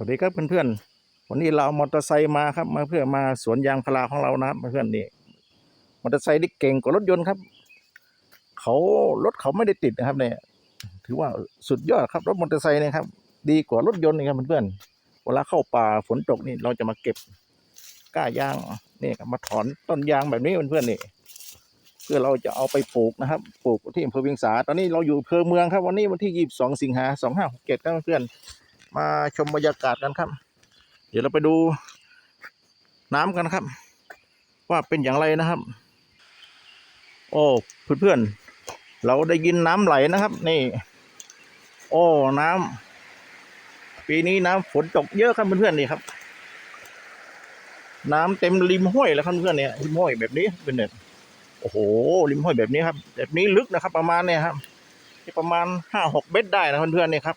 สวัสดีครับเพื่อนๆ วันนี้เรามอเตอร์ไซค์มาครับ มาเพื่อมาสวนยางพาราของเรานะครับเพื่อนๆนี่มอเตอร์ไซค์นี่เก่งกว่ารถยนต์ครับ เขารถเขาไม่ได้ติดนะครับเนี่ย ถือว่าสุดยอดครับรถมอเตอร์ไซค์เนี่ยครับ ดีกว่ารถยนต์นี่ครับเพื่อนๆ เวลาเข้าป่าฝนตกนี่เราจะมาเก็บก้ายางนี่ครับมาถอนต้นยางแบบนี้เพื่อนๆนี่เพื่อเราจะเอาไปปลูกนะครับ ปลูกที่อำเภอเวียงสา ตอนนี้เราอยู่อำเภอเมืองครับ วันนี้วันที่ยี่สิบสองสิงหาสองห้าหกเจ็ดครับเพื่อนๆ มาชมบรรยากาศกันครับ เดี๋ยวเราไปดูน้ำกันครับ ว่าเป็นอย่างไรนะครับ โอ้เพื่อนๆเราได้ยินน้ำไหลนะครับ นี่ โอ้น้ำปีนี้น้ำฝนตกเยอะครับเพื่อนๆนี่ครับ น้ำเต็มริมห้วยแล้วครับเพื่อนเนี่ยริมห้วยแบบนี้เป็นแบบโอ้โหริมห้วยแบบนี้ครับ แบบนี้ลึกนะครับ ประมาณเนี่ยครับที่ประมาณห้าหกเมตรได้นะเพื่อนๆเนี่ยครับ